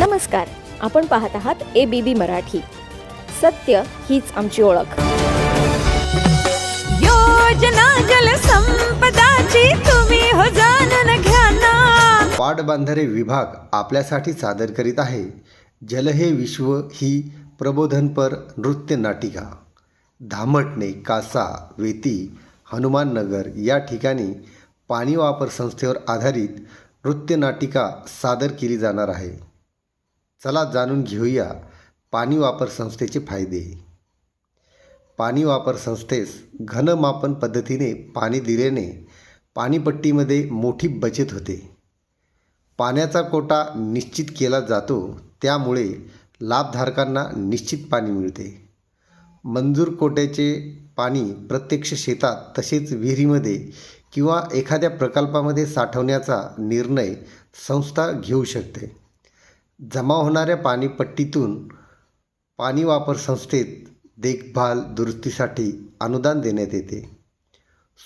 नमस्कार आपण पाहत आहात ए बी बी मराठी. सत्य हीच आमची ओळख. योजना जलसंपदाची तुम्ही हो जाणून घ्या ना. पाटबंधारे विभाग आपल्यासाठी सादर करीत आहे. जल हे विश्व ही प्रबोधनपर नृत्य नाटिका. धामटणे कासा वेती हनुमाननगर या ठिकाणी पाणी वापर संस्थेवर आधारित नृत्य नाटिका सादर केली जाणार आहे. चला जाणून घेऊया पाणी वापर संस्थेचे फायदे. पाणी वापर संस्थेस घनमापन पद्धतीने पाणी दिल्याने पाणीपट्टीमध्ये मोठी बचत होते. पाण्याचा कोटा निश्चित केला जातो त्यामुळे लाभधारकांना निश्चित पाणी मिळते. मंजूर कोट्याचे पाणी प्रत्यक्ष शेतात तसेच विहिरीमध्ये किंवा एखाद्या प्रकल्पामध्ये साठवण्याचा निर्णय संस्था घेऊ शकते. जमा होणाऱ्या पाणीपट्टीतून पाणी वापर संस्थेत देखभाल दुरुस्तीसाठी अनुदान देण्यात येते.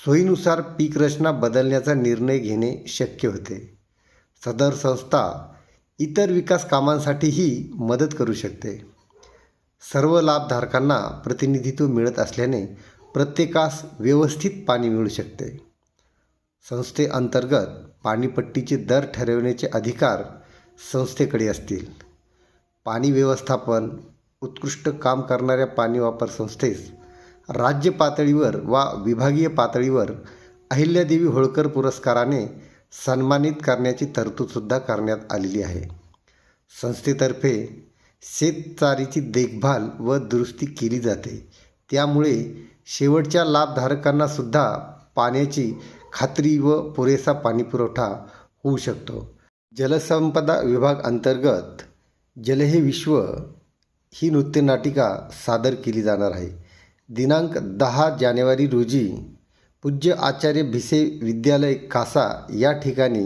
सोयीनुसार पीक रचना बदलण्याचा निर्णय घेणे शक्य होते. सदर संस्था इतर विकास कामांसाठीही मदत करू शकते. सर्व लाभधारकांना प्रतिनिधित्व मिळत असल्याने प्रत्येकास व्यवस्थित पाणी मिळू शकते. संस्थेअंतर्गत पाणीपट्टीचे दर ठरवण्याचे अधिकार संस्थेकडे असतील. पाणी व्यवस्थापन उत्कृष्ट काम करणाऱ्या पाणी वापर संस्थेस राज्य पातळीवर वा विभागीय पातळीवर अहिल्यादेवी होळकर पुरस्काराने सन्मानित करण्याची तरतूदसुद्धा करण्यात आलेली आहे. संस्थेतर्फे शेतचारीची देखभाल व दुरुस्ती केली जाते. त्यामुळे शेवटच्या लाभधारकांनासुद्धा पाण्याची खात्री व पुरेसा पाणीपुरवठा होऊ शकतो. जलसंपदा विभाग अंतर्गत जल हे विश्व ही नृत्यनाटिका सादर केली जाणार आहे. दिनांक दहा जानेवारी रोजी पूज्य आचार्य भिसे विद्यालय कासा या ठिकाणी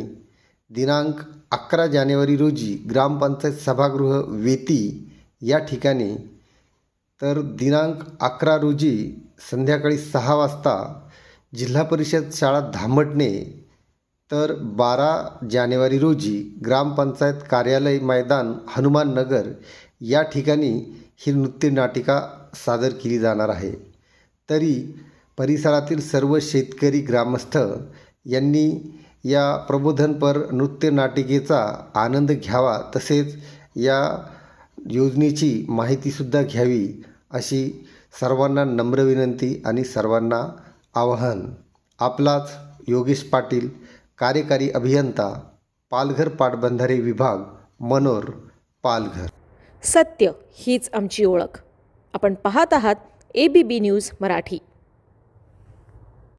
दिनांक अकरा जानेवारी रोजी ग्रामपंचायत सभागृह वेती या ठिकाणी तर दिनांक अकरा रोजी संध्याकाळी सहा वाजता जिल्हा परिषद शाळा धामटणे तर बारा जानेवारी रोजी ग्रामपंचायत कार्यालय मैदान हनुमान नगर या ठिकाणी ही नृत्य नाटिका सादर केली जाणार आहे. तरी परिसरातील सर्व शेतकरी ग्रामस्थ यांनी या प्रबोधनपर नृत्य नाटिकेचा आनंद घ्यावा तसेच या योजनेची माहितीसुद्धा घ्यावी अशी सर्वांना नम्र विनंती आणि सर्वांना आवाहन. आपलाच योगेश पाटील कार्यकारी अभियंता पालघर पाटबंधारे विभाग मनोर पालघर. सत्य हीच आमची ओळख. आपण पाहत आहात A B B news Marathi.